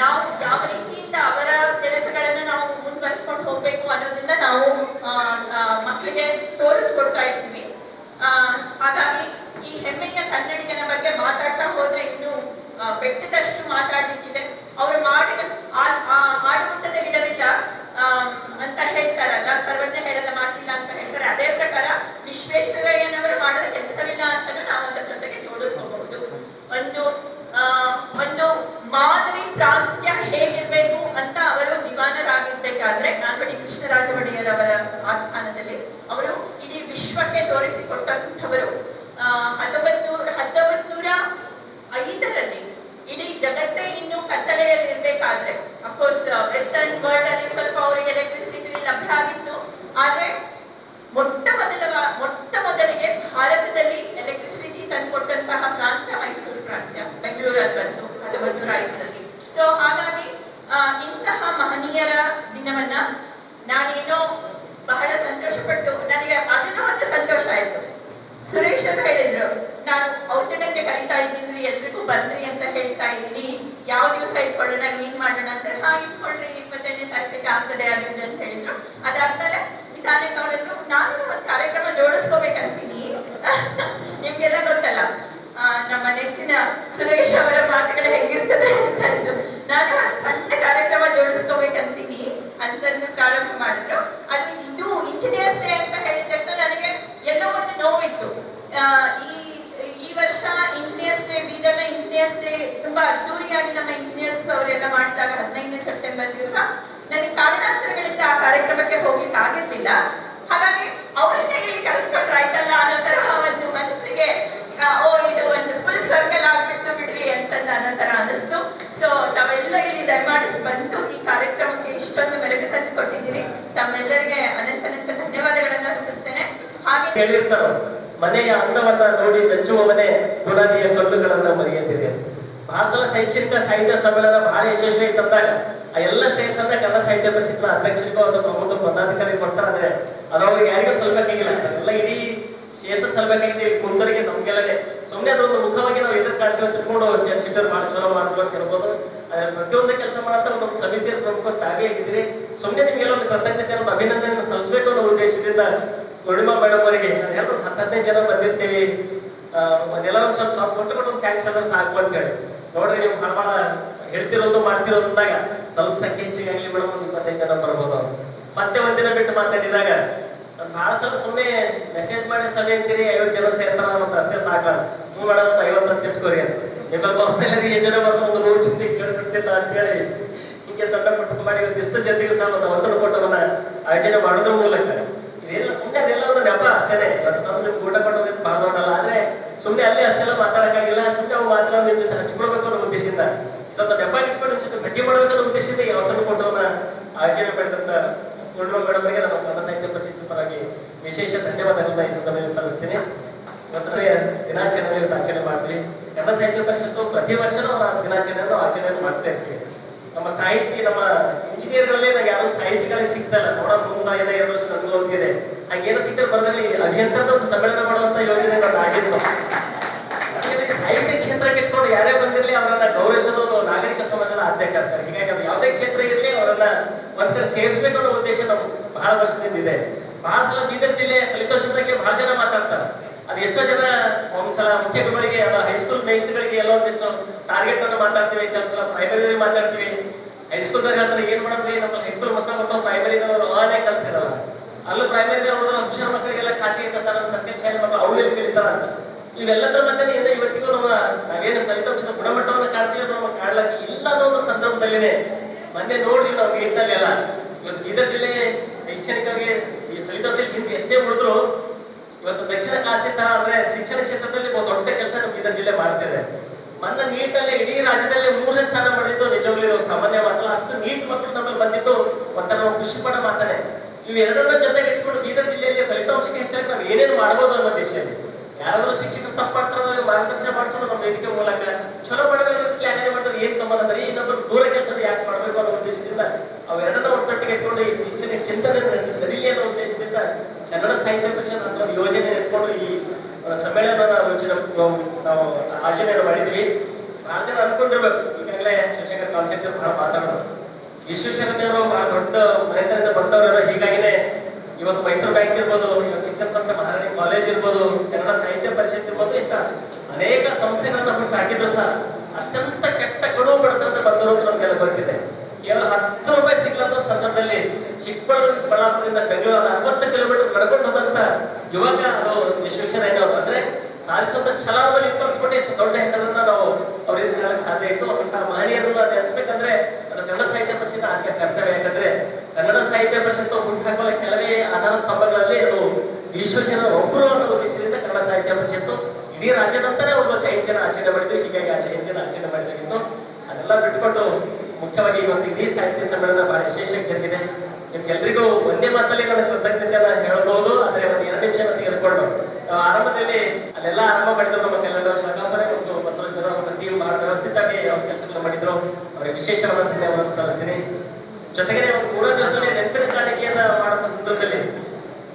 ನಾವು ಯಾವ ರೀತಿಯಿಂದ ಅವರ ಕೆಲಸಗಳನ್ನ ನಾವು ಮುಂದುವರಿಸ್ಕೊಂಡು ಹೋಗ್ಬೇಕು ಅನ್ನೋದನ್ನ ನಾವು ಮಕ್ಕಳಿಗೆ ತೋರಿಸ್ಕೊಡ್ತಾ ಇರ್ತೀವಿ. ಹಾಗಾಗಿ ಈ ಹೆಮ್ಮೆಯ ಕನ್ನಡಿಗನ ಬಗ್ಗೆ ಮಾತಾಡ್ತಾ ಹೋದ್ರೆ ಇನ್ನು ಬೆಟ್ಟದಷ್ಟು ಮಾತಾಡ್ಲಿಕ್ಕಿದೆ. ಅವರು ಮಾಡಿ ಆಡುಮುಟ್ಟದ ಗಿಡವಿಲ್ಲ ಅಂತ ಹೇಳ್ತಾರಲ್ಲ, ಸರ್ವಜ್ಞ ಹೇಳದ ಮಾತಿಲ್ಲ ಅಂತ ಹೇಳ್ತಾರೆ. ಅದೇ ಪ್ರಕಾರ ವಿಶ್ವೇಶ್ವರಯ್ಯನವರು ಕೆಲಸವಿಲ್ಲ ಅಂತಲೂ ನಾವು ಅದರ ಜೊತೆಗೆ ಜೋಡಿಸ್ಕೋಬಹುದು. ಒಂದು ಒಂದು ಮಾದರಿ ಪ್ರಾಂತ್ಯ ಹೇಗಿರ್ಬೇಕು ಅಂತ ಅವರು ದಿವಾನರಾಗಿರ್ಬೇಕಾದ್ರೆ ನಾಲ್ವಡಿ ಕೃಷ್ಣರಾಜ ಒಡೆಯರ್ ಅವರ ಆಸ್ಥಾನದಲ್ಲಿ ಅವರು ಇಡೀ ವಿಶ್ವಕ್ಕೆ ತೋರಿಸಿಕೊಟ್ಟಂಥವರು. ಆ, ಹತ್ತೊಂಬತ್ತು ನೂರ ಹತ್ತೊಂಬತ್ತು ನೂರ ಐದರಲ್ಲಿ ಇಡೀ ಜಗತ್ತೇ ಇನ್ನು ಕತ್ತಲೆಯಲ್ಲಿ ಇರ್ಬೇಕಾದ್ರೆ ಅಫ್ಕೋರ್ಸ್ ವೆಸ್ಟರ್ನ್ ವರ್ಲ್ಡ್ ಅಲ್ಲಿ ಸ್ವಲ್ಪ ಅವರಿಗೆ ಎಲೆಕ್ಟ್ರಿಸಿಟಿ ಲಭ್ಯ ಆಗಿತ್ತು. ಆದ್ರೆ ಮೊಟ್ಟ ಮೊದಲ ಮೊಟ್ಟ ಮೊದಲಿಗೆ ಭಾರತದಲ್ಲಿ ಎಲೆಕ್ಟ್ರಿಸಿಟಿ ತಂದುಕೊಟ್ಟಂತಹ ಪ್ರಾಂತ ಮೈಸೂರು ಪ್ರಾಂತ್ಯ, ಬೆಂಗಳೂರಲ್ಲಿ ಬಂತು ಅದು ನೂರ ಐದರಲ್ಲಿ ಸೊ ಹಾಗಾಗಿ ಇಂತಹ ಮಹನೀಯರ ದಿನವನ್ನ ನಾನೇನೋ ಬಹಳ ಸಂತೋಷಪಟ್ಟು, ನನಗೆ ಅದನ್ನು ಒಂದು ಸಂತೋಷ ಆಯಿತು. ಸುರೇಶ್ ಅವರು ಹೇಳಿದ್ರು, ನಾನು ಔತಣಕ್ಕೆ ಕರಿತಾ ಇದ್ದೀನಿ, ಎಲ್ರಿಗೂ ಬಂದ್ರಿ ಅಂತ ಹೇಳ್ತಾ ಇದ್ದೀನಿ. ಯಾವ ದಿವಸ ಇಟ್ಕೊಳ್ಳೋಣ, ಏನ್ ಮಾಡೋಣ ಅಂತ, ಹಾ, ಇಟ್ಕೊಳ್ರಿ ಇಪ್ಪತ್ತೆರಡನೇ ತಾರೀಕಿಗೆ ಆಗ್ತದೆ, ಅದು ಅಂತ ಹೇಳಿದ್ರು. ಅದಾದ್ಮೇಲೆ ಅವರನ್ನು ನಾನು ಒಂದು ಕಾರ್ಯಕ್ರಮ ಜೋಡಿಸ್ಕೋಬೇಕಂತೀನಿ. ನಿಮ್ಗೆಲ್ಲ ಗೊತ್ತಲ್ಲ ನಮ್ಮ ನೆಚ್ಚಿನ ಸುರೇಶ್ ಅವರ ಮಾತುಗಳು ಹೆಂಗಿರ್ತದೆ ಅಂತಂದು. ನಾನು ಸಣ್ಣ ಕಾರ್ಯಕ್ರಮ ಜೋಡಿಸ್ಕೋಬೇಕಂತೀನಿ ಅಂತಂದು ಪ್ರಾರಂಭ ಮಾಡಿದ್ರು. ಅದು ಇದು ಇಂಜಿನಿಯರ್ಸ್ ಡೇ ಅಂತ ಹೇಳಿದ ತಕ್ಷಣ ನನಗೆ ಎಲ್ಲೋ ಒಂದು ನೋವಿತ್ತು. ಈ ಈ ವರ್ಷ ಇಂಜಿನಿಯರ್ಸ್ ಡೇ, ಬೀದರ್ನ ಇಂಜಿನಿಯರ್ಸ್ ಡೇ, ತುಂಬಾ ಅದ್ದೂರಿಯಾಗಿ ನಮ್ಮ ಇಂಜಿನಿಯರ್ಸ್ ಅವರೆಲ್ಲ ಮಾಡಿದಾಗ ಹದಿನೈದನೇ ಸೆಪ್ಟೆಂಬರ್ ದಿವಸ ನನಗೆ ಕಾರಣಾಂತರಗಳಿಂದ ಆ ಕಾರ್ಯಕ್ರಮಕ್ಕೆ ಹೋಗ್ಲಿಕ್ಕೆ ಆಗಿರ್ಲಿಲ್ಲ. ಹಾಗಾಗಿ ಅವರನ್ನೇ ಇಲ್ಲಿ ಕರೆಸ್ಕೊಂಡ್ರೆ ಆಯ್ತಲ್ಲ ಅನ್ನೋ ತರಹ ಒಂದು ಮನಸ್ಸಿಗೆ ಓ, ಇದು ಒಂದು ಫುಲ್ ಸರ್ಕಲ್ ಆಗ್ಬಿಡ್ತು ಬಿಡ್ರಿ ಅಂತ ಅನ್ನೋ ತರ ಅನಿಸ್ತು. ಸೊ ತಾವೆಲ್ಲ ಇಲ್ಲಿ ದಯಮಾಡಿಸಿ ಬಂದು ಈ ಕಾರ್ಯಕ್ರಮಕ್ಕೆ ಇಷ್ಟೊಂದು ಮೆರಗು ತಂದು ಕೊಟ್ಟಿದ್ದೀರಿ ತಮ್ಮೆಲ್ಲರಿಗೆ ಅನಂತನಂತ ಧನ್ಯವಾದಗಳನ್ನ ಅರ್ಪಿಸ್ತೇನೆ ಹಾಗೆ ಹೇಳಿರ್ತಾರೋ ಮನೆಯ ಅಂದವನ್ನ ನೋಡಿ ಮೆಚ್ಚುವವನೇ ಬುನಾದಿಯ ಕಲ್ಲುಗಳನ್ನ ಮರೆಯದಿರಿ ಬಹಳ ಸಲ ಶೈಕ್ಷಣಿಕ ಸಾಹಿತ್ಯ ಸಮ್ಮೇಳನ ಬಹಳ ಯಶಸ್ವಿ ತಂದಾಗ ಆ ಎಲ್ಲ ಅಂದ್ರೆ ಕನ್ನಡ ಸಾಹಿತ್ಯ ಪರಿಷತ್ನ ಅಧ್ಯಕ್ಷರಿಗೋ ಅಥವಾ ಪ್ರಮುಖ ಪದಾಧಿಕಾರಿ ಕೊಡ್ತಾರೆ ಅಂದ್ರೆ ಅದು ಅವ್ರಿಗೆ ಯಾರಿಗೂ ಸಲ್ಬೇಕಾಗಿಲ್ಲ. ಎಲ್ಲ ಇಡೀ ಶೇಷ ಸಲ್ಬೇಕಾಗಿದೆ ಕುಂತರಿಗೆ ನಮ್ಗೆಲ್ಲನೇ. ಸುಮ್ಮನೆ ಅದೊಂದು ಮುಖವಾಗಿ ನಾವು ಎದುರು ಕಾಣ್ತೀವಿ ಅಂತ ಇಟ್ಕೊಂಡು ಸಿಟ್ಟರ್ ಭಾಳ ಚಲೋ ಮಾಡ್ತೀವಿ ಅಂತ ಹೇಳ್ಬೋದು. ಆದ್ರೆ ಪ್ರತಿಯೊಂದು ಕೆಲಸ ಮಾಡಂತ ಒಂದೊಂದು ಸಮಿತಿಯ ಪ್ರಮುಖ ತಾವೇ ಆಗಿದ್ದೀರಿ. ಸುಮ್ಮನೆ ನಿಮ್ಗೆಲ್ಲ ಒಂದು ಕೃತಜ್ಞತೆ ಒಂದು ಅಭಿನಂದನೆ ಸಲ್ಲಿಸಬೇಕು ಅನ್ನೋ ಉದ್ದೇಶದಿಂದ ಪೂರ್ಣಿಮಾ ಮೇಡಮ್ ಅವರಿಗೆ ನಾನು ಎಲ್ಲ ಹತ್ತು ಜನ ಬಂದಿರ್ತೀವಿ. ಅದೆಲ್ಲ ಒಂದು ಸ್ವಲ್ಪ ಸ್ವಲ್ಪ ಕೊಟ್ಟು ಒಂದು ಥ್ಯಾಂಕ್ಸ್ ಎಲ್ಲ ಸಾಕು ಅಂತೇಳಿ ನೋಡ್ರಿ, ನೀವು ಭಾಳ ಹೇಳ್ತಿರೋದು ಮಾಡ್ತಿರೋದು ಅಂದಾಗ ಸ್ವಲ್ಪ ಸಂಖ್ಯೆ ಹೆಚ್ಚಿಗೆ ಆಗಲಿ ಮೇಡಮ್ ಒಂದು ಇಪ್ಪತ್ತೈದು ಜನ ಬರ್ಬೋದು ಮತ್ತೆ ಒಂದಿನ ಬಿಟ್ಟು ಮಾತಾಡಿದಾಗ ಭಾಳ ಸಲ ಸುಮ್ಮನೆ ಮೆಸೇಜ್ ಮಾಡಿ ಸಭೆ ಅಂತೀರಿ ಐವತ್ತು ಜನ ಸೇರ್ತಾರ ಮತ್ತೆ ಅಷ್ಟೇ ಸಾಕ ಹ್ಞೂ ಮೇಡಮ್ ಒಂದು ಐವತ್ತು ಅಂತ ಇಟ್ಕೋರಿ ನಿಮ್ಮಲ್ಲಿ ಬರ್ಸ ಎಲ್ಲರಿಗೆ ಎಷ್ಟು ಜನ ಬರ್ತಾರೆ ಒಂದು ನೂರು ಚಿಂತೆ ಕೇಳ್ಬಿಡ್ತಿಲ್ಲ ಅಂತೇಳಿ ಹಿಂಗೆ ಸಣ್ಣ ಪುಟ್ಟ ಮಾಡಿ ಇಷ್ಟು ಜನರಿಗೆ ಸಹ ಒಂದು ಒತ್ತಡ ಕೊಟ್ಟವನ್ನ ಆಯೋಜನೆ ಮಾಡೋದ್ರ ಮೂಲಕ. ಇದೇನಿಲ್ಲ ಸುಮ್ಮನೆ ಅದೆಲ್ಲ ಒಂದು ನೆಪ ಅಷ್ಟೇ. ಇವತ್ತು ನಿಮ್ಗೆ ಊಟ ಕೊಡೋದು ಭಾಳ ದೊಡ್ಡಲ್ಲ. ಆದ್ರೆ ಸುಮ್ಮನೆ ಅಲ್ಲಿ ಅಷ್ಟೆಲ್ಲ ಮಾತಾಡೋಕ್ಕಾಗಿಲ್ಲ ಸುಮ್ಮನೆ ಅವು ಮಾತಾಡೋದು ನಿಮ್ಮ ಜೊತೆ ಹಂಚ್ಕೊಳ್ಬೇಕು ಅನ್ನೋ ಉದ್ದೇಶದಿಂದ ಇದೊಂದು ನೆಪ ಇಟ್ಕೊಂಡು ನಿಮ್ ಜೊತೆ ಭೇಟಿ ಮಾಡಬೇಕನ್ನೋ ಉದ್ದೇಶದಿಂದ ಈ ಕೊಟ್ಟವನ ಆಯೋಜನೆ ಮಾಡಿದಂತ ಪೂರ್ಣ ಮೇಡಮ್ ಅವರಿಗೆ ನಮ್ಮ ಕನ್ನಡ ಸಾಹಿತ್ಯ ಪರಿಷತ್ ಪರವಾಗಿ ವಿಶೇಷ ಧನ್ಯವಾದಗಳನ್ನ ಈ ಸಂದರ್ಭದಲ್ಲಿ ಸಲ್ಲಿಸ್ತೀನಿ. ಇವತ್ತು ದಿನಾಚರಣೆ ಆಚರಣೆ ಮಾಡ್ತೀವಿ. ಕನ್ನಡ ಸಾಹಿತ್ಯ ಪರಿಷತ್ತು ಪ್ರತಿ ವರ್ಷನೂ ಅವರ ದಿನಾಚರಣೆಯನ್ನು ಆಚರಣೆ ಮಾಡ್ತಾ ಇರ್ತೀವಿ. ನಮ್ಮ ಸಾಹಿತಿ, ನಮ್ಮ ಇಂಜಿನಿಯರ್ಗಳಲ್ಲೇ ನಾವು ಯಾರು ಸಾಹಿತಿಗಳಿಗೆ ಸಿಗ್ತಲ್ಲ. ನೋಡೋ ಮುಂದ ಏನೋ ಎರಡು ವರ್ಷ ಸಂಘ ಹಾಗೇನೋ ಸಿಕ್ಕರೆ ಬರದಲ್ಲಿ ಅಭಿಯಂತರದ ಒಂದು ಸಮ್ಮೇಳನ ಮಾಡುವಂತ ಯೋಜನೆ ನಾನು ಆಗಿತ್ತು. ಸಾಹಿತ್ಯ ಕ್ಷೇತ್ರಕ್ಕೆ ಇಟ್ಕೊಂಡು ಯಾರೇ ಬಂದಿರಲಿ, ಅವರನ್ನ ಆದ್ಯ ಹೀಗಾಗಿ ಅದು ಯಾವುದೇ ಕ್ಷೇತ್ರ ಇರಲಿ, ಅವರನ್ನ ಒಂದ್ ಕಡೆ ಸೇರಿಸಬೇಕು ಅನ್ನೋ ಉದ್ದೇಶ ನಮ್ಗೆ ಬಹಳ ವರ್ಷದಿಂದ ಇದೆ. ಬಹಳ ಸಲ ಬೀದರ್ ಜಿಲ್ಲೆ ಫಲಿತಾಂಶದ ಬಗ್ಗೆ ಬಹಳ ಜನ ಮಾತಾಡ್ತಾರೆ. ಅದು ಎಷ್ಟೋ ಜನ ಒಂದ್ಸಲ ಮುಖ್ಯ ಗುರುಗಳಿಗೆ ಹೈಸ್ಕೂಲ್ ಮೇಸ್ಟ್ಗಳಿಗೆ ಎಲ್ಲ ಒಂದಿಷ್ಟು ಟಾರ್ಗೆಟ್ ಅನ್ನು ಮಾತಾಡ್ತೀವಿ ಕೆಲಸ ಪ್ರೈಮರಿ ಮಾತಾಡ್ತೀವಿ. ಹೈಸ್ಕೂಲ್ದವ್ರು ಹೇಳ್ತಾರೆ, ಏನ್ ಮಾಡಮ್ರಿ ನಮ್ಮ ಹೈಸ್ಕೂಲ್ ಮಕ್ಕಳು ಬರ್ತಾವ ಪ್ರೈಮರಿದವರು ಆನೇ ಇರಲ್ಲ ಅಲ್ಲೂ ಪ್ರೈಮರಿದವ್ರು ಹುಷಾರು ಮಕ್ಕಳಿಗೆಲ್ಲ ಖಾಸಗಿ ಕೆಲಸ ಸರ್ ಸರ್ಕಾರಿ ಶಾಲೆ ಮಕ್ಕಳು ಇವೆಲ್ಲದರ ಮಧ್ಯೆ ಏನೋ ಇವತ್ತಿಗೂ ನಮ್ಮ ನಾವೇನು ಫಲಿತಾಂಶದ ಗುಣಮಟ್ಟವನ್ನು ಕಾಣ್ತೀವಿ ನಮ್ಮ ಕಾಡ್ಲಕ್ಕೆ ಇಲ್ಲ ಅನ್ನೋ ಒಂದು ಸಂದರ್ಭದಲ್ಲಿನೇ ಮೊನ್ನೆ ನೋಡಿದ್ವಿ ನಾವು ಗೇಟ್ನಲ್ಲಿ ಎಲ್ಲ. ಇವತ್ತು ಬೀದರ್ ಜಿಲ್ಲೆ ಶೈಕ್ಷಣಿಕವಾಗಿ ಈ ಫಲಿತಾಂಶ ಹಿಂದೆ ಎಷ್ಟೇ ಉಳಿದ್ರು, ಇವತ್ತು ದಕ್ಷಿಣ ಕಾಶಿ ತರ ಅಂದ್ರೆ ಶಿಕ್ಷಣ ಕ್ಷೇತ್ರದಲ್ಲಿ ಒಂದು ದೊಡ್ಡ ಕೆಲಸ ನಮ್ಮ ಬೀದರ್ ಜಿಲ್ಲೆ ಮಾಡ್ತಿದೆ. ಮೊನ್ನೆ ನೀಟಲ್ಲಿ ಇಡೀ ರಾಜ್ಯದಲ್ಲಿ ಮೂರನೇ ಸ್ಥಾನ ಮಾಡಿದ್ದು ನಿಜವಾಗ್ಲೂ ಸಾಮಾನ್ಯ ಮಾತ್ರ ಅಷ್ಟು ನೀಟ್ ಮಕ್ಕಳು ನಮ್ಮಲ್ಲಿ ಬಂದಿದ್ದು ಒಂಥರ ನಾವು ಖುಷಿ ಪಡ ಮಾತಾನೆ ಇವೆರಡನ್ನ ಜೊತೆಗೆ ಇಟ್ಕೊಂಡು ಬೀದರ್ ಜಿಲ್ಲೆಯಲ್ಲಿ ಫಲಿತಾಂಶಕ್ಕೆ ಹೆಚ್ಚಾಗಿ ನಾವು ಏನೇನು ಮಾಡ್ಬೋದು ಅನ್ನೋ ದಿಶೆಯಲ್ಲಿ ಯಾರಾದ್ರೂ ಶಿಕ್ಷಕರು ತಪ್ಪು ಮಾಡ್ತಾರೆ ಮಾರ್ಗದರ್ಶನ ಮಾಡಿಸೋದು ನಮ್ಮ ವೇದಿಕೆ ಮೂಲಕ. ಚಲೋ ಮಾಡಬೇಕು ಸ್ಲ್ಯಾನೆ ಮಾಡಿದ್ರೆ ಏನ್ ಕಮ್ಮನ ಬರೀ ಇನ್ನೊಬ್ಬರು ದೂರ ಕೆಲಸದ ಯಾಕೆ ಮಾಡಬೇಕು ಅನ್ನೋ ಉದ್ದೇಶದಿಂದ ಅವೆರಡನ್ನ ಒಟ್ಟೊಟ್ಟಿಗೆ ಇಟ್ಕೊಂಡು ಈ ಶಿಕ್ಷಣ ಚಿಂತನೆ ಕಲೀಲಿ ಅನ್ನೋ ಉದ್ದೇಶದಿಂದ ಕನ್ನಡ ಸಾಹಿತ್ಯ ಪರಿಷತ್ ಅಂತ ಒಂದು ಯೋಜನೆ ಇಟ್ಕೊಂಡು ಈ ಸಮ್ಮೇಳನ ಯೋಚನೆ ನಾವು ಆಯೋಜನೆ ಮಾಡಿದ್ವಿ. ಬಹಳ ಜನ ಅನ್ಕೊಂಡಿರ್ಬೇಕು. ಈಗಾಗಲೇ ಶಿವಶಂಕರ್ ಕಾನ್ಸೆಪ್ಟ್ ಬಹಳ ಮಾತಾಡೋದು ವಿಶ್ವೇಶ್ವರಯ್ಯನವರು ಬಹಳ ದೊಡ್ಡ ಪ್ರಯತ್ನದಿಂದ ಬಂದವರು ಹೀಗಾಗಿನೇ ಇವತ್ತು ಮೈಸೂರು ಬ್ಯಾಂಕ್ ಇರ್ಬೋದು, ಇವತ್ತು ಶಿಕ್ಷಣ ಸಂಸ್ಥೆ ಮಹಾರಾಣಿ ಕಾಲೇಜ್ ಇರ್ಬೋದು, ಕನ್ನಡ ಸಾಹಿತ್ಯ ಪರಿಷತ್ ಇರ್ಬೋದು, ಇಂಥ ಅನೇಕ ಸಂಸ್ಥೆಗಳನ್ನ ಹುಟ್ಟಾಕಿದ್ರು ಸಹ ಅತ್ಯಂತ ಕೆಟ್ಟ ಕಡು ಬಡತನದ ಅಂತ ನಮ್ಗೆಲ್ಲ ಗೊತ್ತಿದೆ. ಕೇವಲ ಹತ್ತು ರೂಪಾಯಿ ಸಿಗ್ಲಂತ ಒಂದು ಸಂದರ್ಭದಲ್ಲಿ ಚಿಕ್ಕಬಳ್ಳಾಪುರದಿಂದ ಬೆಂಗಳೂರು ಅರವತ್ತು ಕಿಲೋಮೀಟರ್ ನಡ್ಕೊಂಡು ಹೋದಂತ ಯುವಕ ಅದು ವಿಶ್ವೇಶ್ವರಯ್ಯನವರು ಅಂದ್ರೆ ಸಾಧಿಸುವಂತ ಛಲಾವಲ್ಲಿ ಇತ್ತು ಅಂದ್ಕೊಂಡು ಎಷ್ಟು ದೊಡ್ಡ ಹೆಸರನ್ನ ನಾವು ಅವರಿಂದ ಸಾಧ್ಯ ಇತ್ತು. ಅಂತ ಮಹನೀಯರನ್ನ ನೆನೆಸ್ಬೇಕಂದ್ರೆ ಅದು ಕನ್ನಡ ಸಾಹಿತ್ಯ ಪರಿಷತ್ ಆದ್ಯ ಕರ್ತವ್ಯ. ಯಾಕಂದ್ರೆ ಕನ್ನಡ ಸಾಹಿತ್ಯ ಪರಿಷತ್ತು ಉಂಟಾಗುವ ಕೆಲವೇ ಆಧಾರ ಸ್ತಂಭಗಳಲ್ಲಿ ಅದು ವಿಶ್ವೇಶ್ವರ ಒಬ್ಬರು ಅನ್ನೋ ಉದ್ದೇಶದಿಂದ ಕನ್ನಡ ಸಾಹಿತ್ಯ ಪರಿಷತ್ತು ಇಡೀ ರಾಜ್ಯದಂತಾನೆ ಒಂದು ಜಯಂತಿಯನ್ನು ಆಚರಣೆ ಮಾಡಿದ್ರು. ಹೀಗಾಗಿ ಆ ಜಯಂತಿಯನ್ನು ಆಚರಣೆ ಮಾಡಿದಾಗಿತ್ತು. ಅದೆಲ್ಲ ಬಿಟ್ಕೊಟ್ಟು ಮುಖ್ಯವಾಗಿ ಇವತ್ತು ಇಡೀ ಸಾಹಿತ್ಯ ಸಮ್ಮೇಳನ ಬಹಳ ಯಶಸ್ವಿಯಾಗಿ ಜರುಗಿದೆ. ನಿಮ್ಗೆಲ್ರಿಗೂ ಒಂದೇ ಮಾತಲ್ಲಿ ನನ್ನ ಕೃತಜ್ಞತೆಯನ್ನು ಹೇಳಬಹುದು. ಆದರೆ ಒಂದು ಎರಡು ನಿಮಿಷ ತೆಗೆದುಕೊಂಡು ನಾವು ಆರಂಭದಲ್ಲಿ ಅಲ್ಲೆಲ್ಲ ಆರಂಭ ಮಾಡಿದ್ರು ನಮ್ಮ ಕಲ್ಯಾಣ ಶಾಖಾಪುರ ಮತ್ತು ಬಸವರಾಜ ಒಂದು ಟೀಮ್ ಬಹಳ ವ್ಯವಸ್ಥಿತವಾಗಿ ಅವ್ರ ಕೆಲಸಗಳನ್ನ ಮಾಡಿದ್ರು. ಅವರಿಗೆ ವಿಶೇಷವಾದ ಧನ್ಯವಾದ ಸಲ್ಲಿಸ್ತೀನಿ. ಜೊತೆಗೆ ಒಂದು ಮೂರ ದಿವಸದಲ್ಲಿ ನೆನಪಿನ ಕಾಣಿಕೆಯನ್ನ ಮಾಡುವಂತ ಸಂದರ್ಭದಲ್ಲಿ,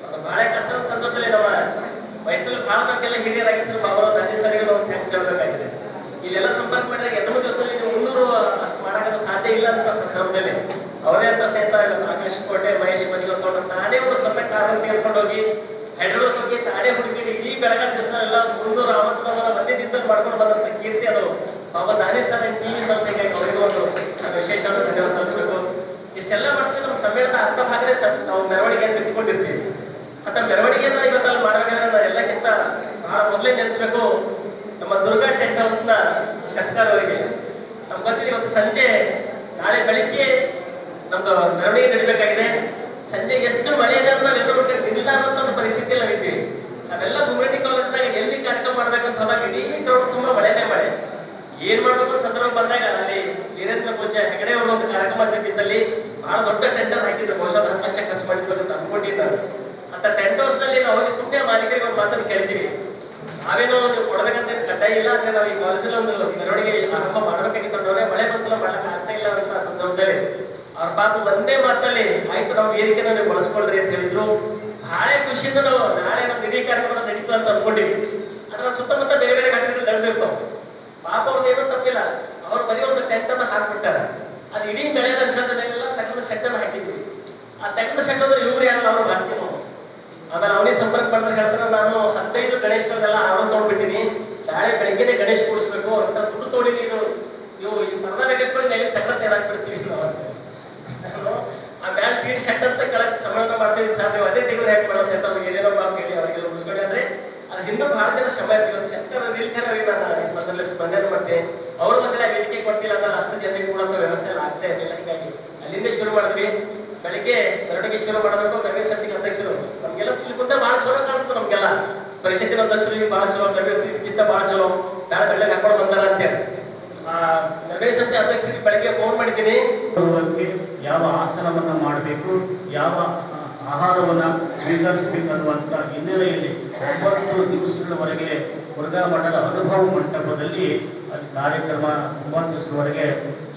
ಅದು ಬಹಳ ಕಷ್ಟದ ಸಂದರ್ಭದಲ್ಲಿ ನಮ್ಮ ವಯಸ್ಸಲ್ಲಿ ಬಹಳ ನಮಗೆಲ್ಲ ಹಿರಿಯರಾಗಿದ್ದರು ಅವರು ದಾನಿ ಸರಿಗೆ ನಾವು ಥ್ಯಾಂಕ್ಸ್ ಹೇಳಬೇಕಾಗಿದೆ. ಇಲ್ಲೆಲ್ಲ ಸಂಪರ್ಕ ಮಾಡಿದಾಗ ಎರಡು ದಿವಸದಲ್ಲಿ ನೀವು ಮುನ್ನೂರು ಅಷ್ಟು ಮಾಡಕ್ಕ ಸಾಧ್ಯ ಇಲ್ಲ ಅಂತ ಸಂದರ್ಭದಲ್ಲಿ ಅವರೇ ಅಂತ ಸಹಿತ ಆಕಾಶ್ ಕೋಟೆ, ಮಹೇಶ್ ಮಜ್ಗಲ್ ತೋಟ ತಾನೇ ಒಂದು ಸ್ವಂತ ಕಾರನ್ನು ತೆಗೆದುಕೊಂಡು ಹೋಗಿ ಹೈದ್ರಾಬಾದ್ ಹೋಗಿ ತಾನೇ ಹುಡುಕಿ ಇಡೀ ಬೆಳಗ ದಿವಸ ಎಲ್ಲ ಮುನ್ನೂರು ಆವತ್ತನವರ ಮಧ್ಯದಿಂದಲೂ ಮಾಡ್ಕೊಂಡು ಬಂದಂತ ಕೀರ್ತಿ ಅದು ಬಾಬಾ ದಾನಿ ಸರ್ ಟಿವಿ ಸರ್ ಅವರಿಗೂ ಒಂದು ವಿಶೇಷವಾದ ಧನ್ಯವಾದ ಸಲ್ಲಿಸಬೇಕು. ಇಷ್ಟೆಲ್ಲ ಮಾಡ್ತೀವಿ, ನಮ್ಮ ಸಮ್ಮೇಳನ ಅರ್ಧ ಭಾಗನೇ ನಾವು ಮೆರವಣಿಗೆ ಅಂತ ಇಟ್ಕೊಂಡಿರ್ತೀವಿ ಅಂತ ಮೆರವಣಿಗೆನ ಇವತ್ತಲ್ಲಿ ಮಾಡ್ಬೇಕಾದ್ರೆ ನಾವು ಎಲ್ಲಕ್ಕಿಂತ ಬಹಳ ಮೊದಲೇ ನೆನೆಸ್ಬೇಕು ನಮ್ಮ ದುರ್ಗಾ ಟೆಂಟ್ ಹೌಸ್ನ ಶಂಕರ್ ಅವರಿಗೆ. ನಮ್ಗೆ ಗೊತ್ತಿದೆ, ಇವತ್ತು ಸಂಜೆ, ನಾಳೆ ಬೆಳಿಗ್ಗೆ ನಮ್ದು ಮೆರವಣಿಗೆ ನಡಿಬೇಕಾಗಿದೆ. ಸಂಜೆಗೆ ಎಷ್ಟು ಮಳೆ ಇದೆ ಅಂದ್ರೆ ನಾವೆಲ್ಲರೂ ನಿಲ್ಲ ಅನ್ನೋಂಥ ಒಂದು ಪರಿಸ್ಥಿತಿಯಲ್ಲಿ ನಾವಿದ್ದೀವಿ ನಾವೆಲ್ಲ ಗುಮ್ರೆಡ್ಡಿ ಕಾಲೇಜ್ನಾಗ ಎಲ್ಲಿ ಕಾರ್ಯಕ್ರಮ ಮಾಡ್ಬೇಕಂತ ಹೋದಾಗ ಇಡೀ ಗ್ರೌಂಡ್ ತುಂಬಾ ಮಳೆನೇ ಮಳೆ ಏನ್ ಮಾಡ್ಬೇಕು ಅಂತ ಸಂದರ್ಭ ಬಂದಾಗ ಅಲ್ಲಿ ವೀರೇಂದ್ರ ಪೂಜೆ ಹೆಗಡೆ ಅವರು ಒಂದು ಕಾರ್ಯಕ್ರಮ ಜರುಗಿದ್ದಲ್ಲಿ ಬಹಳ ದೊಡ್ಡ ಟೆಂಡರ್ ಹಾಕಿದ್ರು ಬಹುಶಃ ಹತ್ತು ಲಕ್ಷ ಖರ್ಚು ಮಾಡಿದ್ರು ಅನ್ಕೊಂಡಿದ್ದ ಅಂತ ಟೆಂಟ್ ಹೌಸ್ನಲ್ಲಿ ನಾವು ಹೋಗಿ ಸುಮ್ಮನೆ ಮಾಲೀಕರಿಗೆ ಒಂದು ಮಾತನ್ನು ಕೇಳ್ತೀವಿ. ನಾವೇನೋ ನೀವು ಕೊಡಬೇಕಂತ ಕಡ್ಡಾಯ ಇಲ್ಲ ಅಂದ್ರೆ ನಾವು ಈ ಕಾಲೇಜಲ್ಲಿ ಒಂದು ಮೆರವಣಿಗೆ ಆರಂಭ ಮಾಡಬೇಕಾಗಿ ತೊಂದರೆ ಮಳೆ ಮನ್ಸಲ ಮಾಡ್ಲಿಕ್ಕೆ ಆಗ್ತಾ ಇಲ್ಲ ಅಂತ ಸಂದರ್ಭದಲ್ಲಿ ಅವ್ರ ಪಾಪ ಒಂದೇ ಮಾತಲ್ಲಿ, ಆಯ್ತು ನಾವು ವೇದಿಕೆನ ನೀವು ಬಳಸ್ಕೊಳ್ರಿ ಅಂತ ಹೇಳಿದ್ರು. ಬಹಳ ಖುಷಿಯಿಂದ ನಾವು ನಾಳೆ ಒಂದು ಇಡೀ ಕಾರ್ಯಕ್ರಮ ನಡೀತು ಅಂತ ಅನ್ಕೊಂಡಿವಿ. ಅದರ ಸುತ್ತಮುತ್ತ ಬೇರೆ ಬೇರೆ ಘಟನೆಗಳು ನಡೆದಿರ್ತಾವ. ಪಾಪ ಅವ್ರದ್ದು ಏನೂ ತಪ್ಪಿಲ್ಲ. ಅವ್ರು ಬರೀ ಒಂದು ಟೆಂಟ್ ಅನ್ನ ಹಾಕ್ಬಿಟ್ಟಾರ. ಅದು ಇಡೀ ಬೆಳೆದ ಮೇಲೆಲ್ಲ ತೆಗೆದ ಶೆಡ್ ಅನ್ನ ಹಾಕಿದ್ವಿ. ಆ ತೆಗೆದ ಸೆಟ್ ಅಂದ್ರೆ ಇವ್ರು ಯಾರಲ್ಲ ಅವ್ರಿಗೆ ಹಾಕ್ತೀನಿ ಆಮೇಲೆ ಅವನಿಗೆ ಸಂಪರ್ಕ ಮಾಡಿದ್ರೆ ಹೇಳ್ತಾರೆ ನಾನು ಹದಿನೈದು ಗಣೇಶಗಳನ್ನೆಲ್ಲ ಆಡೋ ತೊಗೊಂಡ್ಬಿಟ್ಟಿನಿ. ನಾಳೆ ಬೆಳಗ್ಗೆನೆ ಗಣೇಶ್ ಕೂಡಿಸ್ಬೇಕು ಹತ್ರ ದುಡ್ಡು ತೋಡಿ ನೀನು ನೀವು ಈ ಮರದ ಬೇಕಾಸ್ಕೊಂಡು ಮೇಲೆ ತೆಗೆದ ತೆಗೆದಾಕ್ಬಿಡ್ತೀವಿ ನಾವು ಅಂತ. ನಾನು ಆ ಮ್ಯಾಲ ತೀಡ್ ಸೆಟ್ ಅಂತ ಕೆಳಗೆ ಸಮಯವನ್ನು ಮಾಡ್ತೀವಿ ಸಾಧ್ಯ ಅದೇ ತೆಗೆದ್ರೆ ಯಾಕೆ ಮಾಡೋ ಸೆಟ್ ಅವ್ರಿಗೆ? ಏನೇನೋ ಅಂತ ಹೇಳಿ ಅವರಿಗೆಲ್ಲ ಮುಗಿಸ್ಕೊಂಡೆ ಅಂದ್ರೆ ಅದ್ರ ಹಿಂದೆ ಬಹಳ ಜನ ಶ್ರಮ ಇರ್ತೀವಿ ಶಂಕರ ನೀಲ್ಕರ ನಾನು ಈ ಸಂದರ್ಭದಲ್ಲಿ ಸ್ಪಂದನೆ ಮಾಡ್ತೇನೆ ಅವರು ಮೊದಲೇ ವೇದಿಕೆ ಕೊಡ್ತಿಲ್ಲ ಅಂದ್ರೆ ಅಷ್ಟು ಜನರಿಗೆ ಕೂಡ ವ್ಯವಸ್ಥೆ ಎಲ್ಲ ಆಗ್ತಾ ಇರಲಿಲ್ಲ. ಹೀಗಾಗಿ ಅಲ್ಲಿಂದ ಶುರು ಮಾಡಿದ್ವಿ. ಬೆಳಿಗ್ಗೆ ಮೆರವಣಿಗೆ ಶುರು ಮಾಡಬೇಕು ಮೆರವಣಿಗೆ ಸಮಿತಿ ಅಧ್ಯಕ್ಷರು ನಮಗೆಲ್ಲ ತಿಳ್ಕೊಂತ ಬಹಳ ಚಲೋ ಕಾಣುತ್ತೆ ನಮಗೆಲ್ಲ. ಪರಿಷತ್ತಿನ ಅಧ್ಯಕ್ಷರು ಬಹಳ ಚಲೋ ಮೆರವಣಿಗೆ ಸಮಿತಿಗಿಂತ ಬಹಳ ಚಲೋ. ನಾಳೆ ಬೆಳ್ಳಗೆ ಹಾಕೊಂಡು ಬಂದಾರ ಅಂತೇಳಿ ಆ, ಸಮಿತಿ ಅಧ್ಯಕ್ಷರಿಗೆ ಬೆಳಗ್ಗೆ ಫೋನ್ ಮಾಡಿದ್ದೀನಿ. ಯಾವ ಆಸನವನ್ನು ಮಾಡಬೇಕು ಯಾವ ಆಹಾರವನ್ನು ಸ್ವೀಕರಿಸಬೇಕು ಅನ್ನುವಂಥ ಹಿನ್ನೆಲೆಯಲ್ಲಿ ಒಂಬತ್ತು ದಿವಸಗಳವರೆಗೆ ಮುರುಘಾ ಮಠದ ಅನುಭವ ಮಂಟಪದಲ್ಲಿ ಅಲ್ಲಿ ಕಾರ್ಯಕ್ರಮ ಒಂಬತ್ತು ದಿವಸದವರೆಗೆ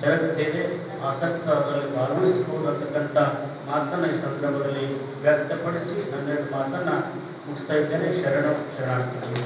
ಜರುಗುತ್ತಿದೆ ಆಸಕ್ತರಲ್ಲಿ ಭಾಗವಹಿಸಬಹುದು ಭಾಗವಹಿಸಬಹುದಕ್ಕಂಥ ಮಾತನ್ನು ಈ ಸಂದರ್ಭದಲ್ಲಿ ವ್ಯಕ್ತಪಡಿಸಿ ನನ್ನ ಮಾತನ್ನು ಮುಗಿಸ್ತಾ ಇದ್ದೇನೆ. ಶರಣ ಶರಣಾರ್ಥಿ